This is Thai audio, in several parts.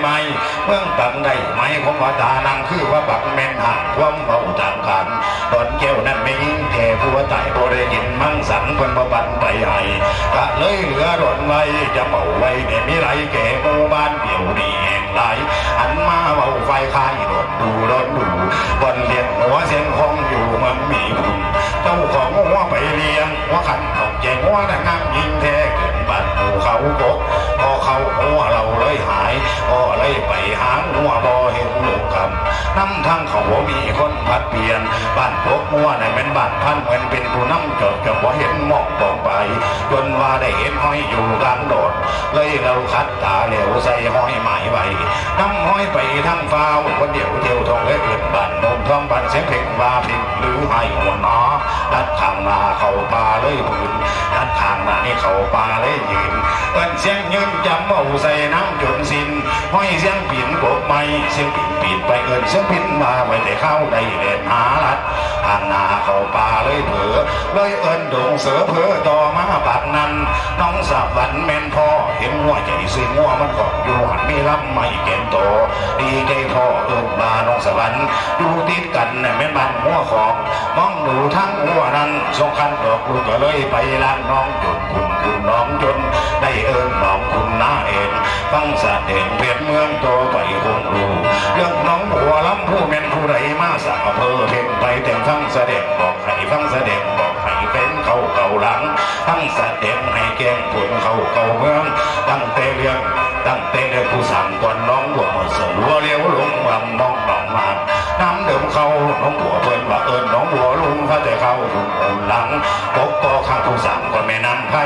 ไหมเมืองบังได้ไหมผมว่าตานังคือว่าบักแม่นห่างความเบาตามขันตอนแก้วนั้นไม่ยิงแท่ผู้ว่าตายบ่ได้ยินมั่งสังคนบ่บันไปให้ก็เลยเหลือรถไว้จะเบาไว้เนี่ยมีไรแก่หมู่บ้านเดี่ยวดีแห่งหลายอันมาเบาไฟคายรถดูรถดูบนเลียนหัวเสียงคองอยู่มันมีบุญเจ้าของหัวไปเลี้ยงหัวขันของแจงหัวนั่ง หมู่เขากกพอเขาหัวเราเลยหายก็เลยไปหางหัวบ่เห็นลูกคำน้ำทางเขาบ่มีคนพัดเปลี่ยนบ้านพวกมัวในเป็นบ้านพันเหมือนเป็นผู้นำจดกับบ่เห็นหมอกบอกไป จนว่าได้เห็นห้อยอยู่กลางโดด เลยเราคัดตาเหลวใส่ห้อยหมายไว้น้ำห้อยไปทางฟ้าคนเดียวเดียวทองและเกินบ้าน สียงเพลงว่าพิงหรือให้หัวหนอดัดทางนาเข้าป่าเลยผืนดัดทางนานี่เข้าป่าเลยยืนเปิ้นเสียงยืนจำเอาใส่น้ำจนสิ้นห้อยเสียงปิ่นกบไม้เสียงปิ่นปิดไปเอินเสียงปิ่นมาไว้แต่เข้าได้เล่นหาลัดทางนาเข้าป่าเลยเผลอเลยเอินดงเสือเผลอต่อมาปากนั้นน้องสาววันแม่นพ่อเห็นงัวใจซื้องัวมันก็อยู่หันมีลำไม่เก่งโต ดีใจพ่อเอินมาน้องสวรรค์อยู่ติดกันแม่นบ้านหัวของ มองดูทั้งหัวนั้นสงคันดอกลูกก็เลยไปล้างน้องจนคุณคุณน้องจน ได้เอินน้องคุณน้าเองฟังสะเด็งเพียนเมืองโตไปคงรู้เรื่องน้องหัวลำผู้แม่นผู้ใดมาสักอำเภอเพ่งไปแต่งฟัง เขาเมืองตั้งแต่เรื่องตั้งแต่เรื่องผู้สั่งก่อนน้องหัวมาสรัวเลี้ยวลงลำน้องน้องมาน้ำเดิมเขาน้องหัวเพิ่นว่าเอิญน้องหัวลุงเขาแต่เขาลุงอุ่นหลังปกก็ข้าผู้สั่งก็แม่น้ำไพ่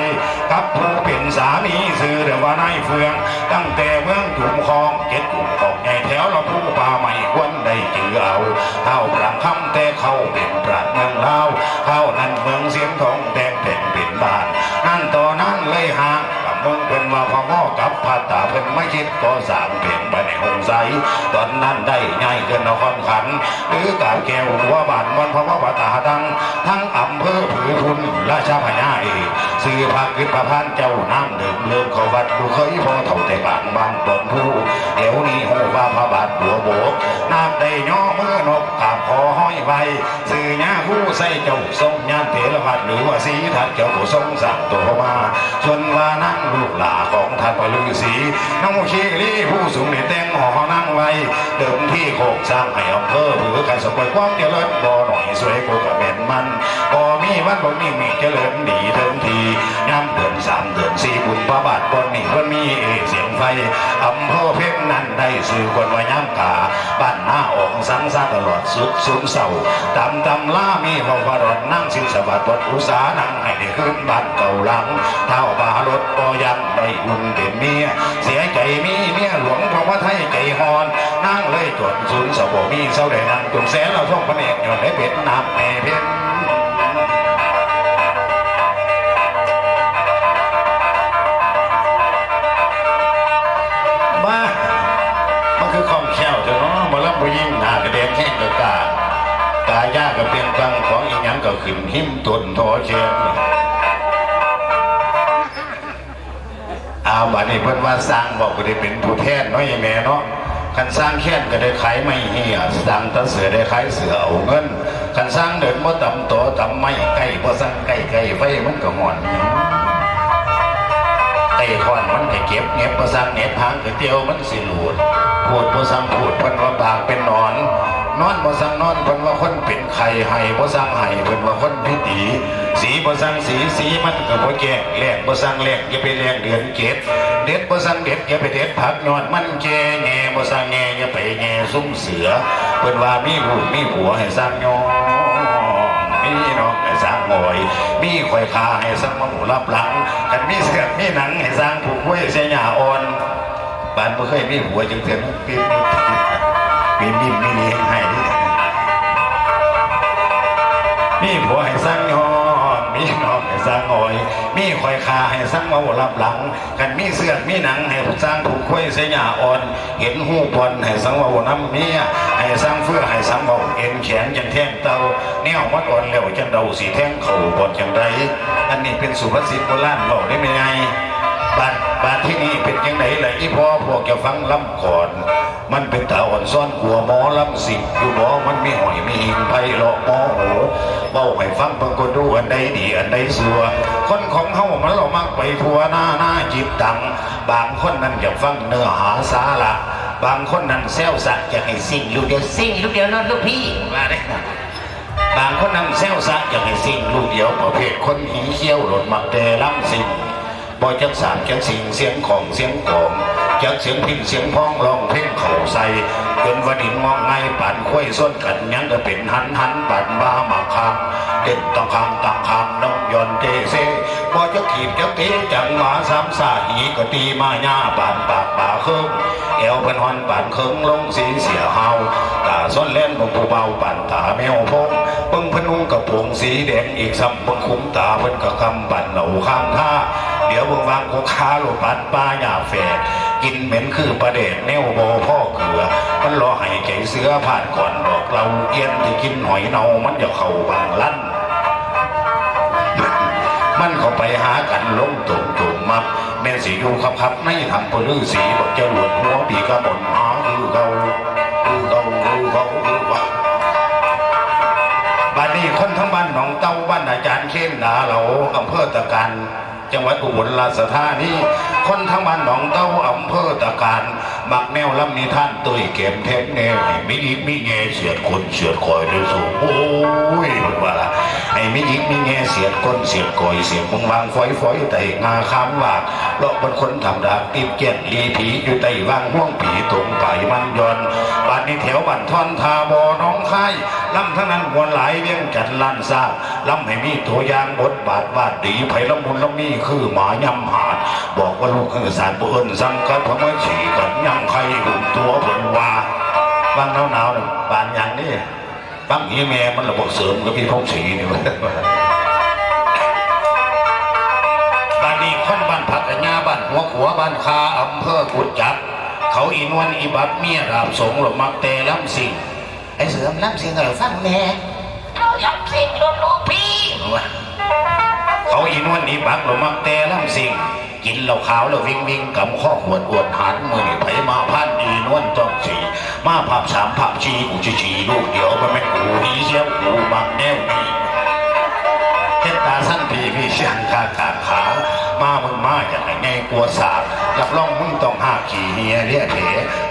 กับผู้เป็นสามีซื้อเดี๋ยวว่านายเฟือง ตั้งแต่เมืองถุมคลองเจ็ดถุมคลองใหญ่แถวเราผู้ป่าไม่ควรได้จือเอาเท่าปรังคำแต่เขาเป็นปราดเมืองลาวเข้านั้นเมืองเสียงทอง มืองเป็นว่าพอง้อกับพาตาเป็นไม่คิดก็สามเปลี่ยนไปในหงใสตอนนั้นได้ง่ายเกินนครขัน หรือกาบแก้วหัวบานวันพระว่าตาดัง ทั้งอำเภอผือพุนราชาพญาเอสื่อภาคขึ้นประพันธ์เจ้าน้ำเดิมเลิมเขาวัดดูเคยพอเท่าแต่บางบางตนผู้เดี๋ยวนี้หูว่าพระบาทหัวโบกน้ำได้ย่อมือนกกาบคอห้อยใบสื่อญาผู้ใส่เจ้าทรงญาเถรพัดหรือว่าสีทัดเจ้าผู้ทรงสั่งตัวมาชวนว่านั่งลูกหลาของท่านพระฤาษีน้องเชลีผู้สูงในแตงหอนั่งไว้เดิมที่โคกสร้างให้อำเภอผือกันสมบูรณ์ความเจริญบ่หน่อยสวยกูกับแม่นมันบ่มีวันบ่มีมีเจริญดีเทิงที อยงไฟอำเภอเพชรนั้นได้สื่อคนว่าย้ำกาบ้านหน้าออกสังสาตลอดสุดสุมเศร้าตำตำล่ามีพระวรดนั่งสิสวัสดิ์บทอุสานั่งให้ได้ขึ้นบ้านเก่าหลังเท่าบารถบ่ยังได้อุ่นเต็มเมียเสียใจมีเมียหลวงเพราะว่าไทยใจฮอนนั่งเลยจดศูนย์สบมีเศร้าได้นั่งจงแสนเราท่องพระเนกยอดได้เป็นน้ำแม่เพชร ยิ่งหน้ากระเด็นแห้งกะกากายากกับเพียงฟังของอีหยังก็ขึ้นหิมตุนทอเชียงอาบัดนี้เพิ่นว่าสร้างบอกก็ได้เป็นผู้แทนเนาะยายแม่เนาะคันสร้างแค้นก็ได้ขายไม่เหี่ยสร้างตะเสือได้ขายเสือเอาเงินคันสร้างเดินบ่ต่ำโตตำไม่ใกล้บ่สร้างใกล้ใกล้ไฟมันก็หอน ไอ้คอนมันก็เก็บเงียบบ่สางเน็บหางเตียวมันสิหลุดพูดบ่สางพูดพิ่นว่าปากเป็นหนอน นอนบ่สางนอนพิ่นว่าคนเป็นไข่ไห้บ่สางไห้พิ่นว่าคนพิตีสีบ่สางสีสีมันก็บ่แก่แหลกบ่สางแหลกอย่าไปแหลกเดือนเกตเด็ดบ่สร้างเด็ดอย่าไปเด็ดผักยอดมันแก่แง่บ่สางแง่อย่าไปแง่ซุ้มเสือเพิ่นว่ามีลูกมีผัวให้สร้างยอ อยมีข่อยคาให้สร้างมาหมูรับหลังกันมีเสือกมีหนังให้สร้างผูกไว้เสียหญ้าอ่อนบ้านบ่เคยมีผัวจังเทื่อนะปีนปีนปีนมีนี่ให้มีผัวให้สร้างยอมมีน้องให้สร้างอ่อย มีคอยคาให้สร้างเมารับหลัง กันมีเสือกมีหนังให้สร้างผูกคุยเสียหยาอ่อน เห็นหูปอนให้สร้างเมาน้ำเมีย ให้สร้างเฟื่อให้สร้างเมาเอ็นแขนจังแท่งเตาแนวมัดอ่อนแล้วจังเดาสีแท่งเข่าบอดจังไรอันนี้เป็นสุภาษิตโบราณบอกได้ไหมไงบานบ้านที่นี่เป็นยังไงล่ะอีพ่อพวกจะฟังล่ำก่อน มันเป็นตาอ่อนซ่อนหัวหมอลำสิอยู่บ่มันไมีหอยไมีหิงไผ่หลอกหมอโหเบาให้ฟังเพิ่งก็ดูอันใดดีอันใดสัว คนของเฮามันเรามักไปทัวหน้าหน้าจิตตัง บางคนนั้นอยากฟังเนื้อหาสาระ บางคนนั้นแซวสักอยากให้สิ่งลูกเดียวสิ่งลูกเดียวนอนลูกพี่ว่าได้บางคนนั่งแซวซักอยากให้สิ่งลูกเดียวประเภทคนหีเขี้ยวหล่นมักแต่ล้ำสิ่งบ่จักสามจักสิ่งเสียงของเสียงของจักเสียงพินเสียงพ้องร้องเพลงเข่าใส่จนวันดินมองไงปั่นคุ้ยส้นกันยังก็เป็นหันหันปั่นบ้าหมากคาง เด่นตองคางตังคางน้องยนเตเซบ่จักขีดจักตีจังหวาสามสาหีก็ตีมาหญ้าปานปากป่าเคิงเอวเป็นฮอนปานเคิงลงสีเสียเฮาตาส้นเล่นบงผู้เบาป่านตาแมวพงเบิ่งพนุงกับผงสีแดงอีกซ้ำเบิ่งคุ้มตาเพิ่นกับคำบั่นเหนาข้างท่าเดี๋ยวเบิ่งวางกูค้าโลปัดป้าหยาแฝดกินเหม็นคือประเดดแนวโบพ่อเกลือมันรอให้ไก่เสือผ่านก่อนบอกเราเอียนที่กินหอยเนามันจะเข้าบางลั่น หากันลงตุ่มตุ่มมับแม่สีอยู่ขับขับในทำปลือสีบอกจะหลวดหัวปีกระบนหาคือเขาคือเขาคือเขาคือว่าบ้านนี้คนทั้งบ้านหนองเต้าบ้านอาจารย์เข้มนาเหลาอำเภอตะการจังหวัดอุบลราชธานีคนทั้งบ้านหนองเต้าอำเภอตะการ มักแนวลำนิท่านตุ้ยเก็บเทปแนวให้มิยิกมิแงเสียดคนเสียดคอยด้วยสูงโอ้ยเพิ่นว่าล่ะให้มิยิกมิแงเสียดคนเสียดคอยเสียดมงวางฝอยฝอยแต่งาคำว่าเลาะเป็นคนทำดาบตีบเกียนลีผีอยู่ใต้ว่างห่วงผีตรงไปมันยอนบ้านนี้แถวบ้านทอนทาบอน้องคายลำทั้งนั้นมวลหลายเวียงจันล้านซ่ากลำให้มีตัวอยางบทบาทวาดดีไผ่ละมุนละมีคือหมายำหาด บอกว่าลูกคือสารเปิ้นสังกัดพระมาฉีกันยังใครหุ่นตัวเพิ่นว่าบางหนาวๆนี่บานอย่างนี้บางอีแม่มันระบบเสริมกับพี่พงศรีนี่เว้ยบ้านนี้คนบ้านผักกะญาบ้านหัวขัวบ้านคาอำเภอกุดจับ เขาอีนวลอีบับเมียราบสงหลบมักเตล้ำสิงไอ้เสือมล้ำสิงอะไรฟังแน่เราอยากสิ่งลูกลูกพี่วะเขาอีนวลอีบักหลบมักเตล้ำสิง กินเหล้าขาวแล้ววิ่งวิ่งกำข้อขวดอวดหันมือนี่ไผมาพันอีนวลต้องสีมาผับสามผับชีกูจะชีลูกเดียวมันไม่กูนี้เชี่ยวกูบักแนวนี้เห็นตาสั้นพีพี่เชียงคากาขา มามึงมาจากไหนไงกลัวสาบรับรองมึงต้องหาขี่เฮียเรียเถ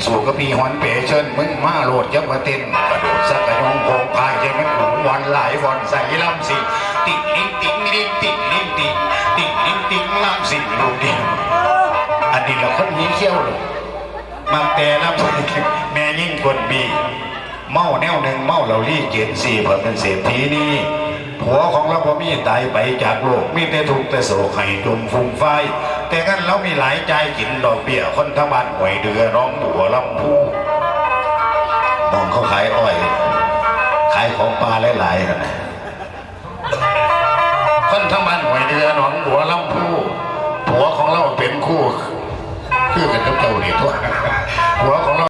สู่กับพี่ฮอนเป๋เชิญมึงมาโหลดยับมาเต้นกระโดดสักกระยงโคงพายใจมันหูวันหลายวันใส่ลำสิ ติ๊งลิงติ๊งลิงติ๊งลิง ติ๊งติ๊งลิงติ๊งลำสิลูกเดียวอันนี้เราคนนี้เขี้ยวเลยมาแต่ลำสิแม่ยิ่งคนบีเมาแนวหนึ่งเมาเราลี่เกียรติสี่เพื่อเป็นเศรษฐีนี่ผัวของเราพอมีตายไปจากโลกมีแต่ทุกข์แต่โศกให้จมฟุ้งไฟแต่งั้นเรามีหลายใจกินดอกเบี้ยคนทั้งบ้านหวยเดือร้องบัวลำพูมองเขาขายอ้อย ขายของปลาหลายๆนะ คนทั้งบ้านหอยเดือหนองหัวลำพูผัวของเราเป็นคู่ คือกันกับเจ้านี่ทั่วผัวของเรา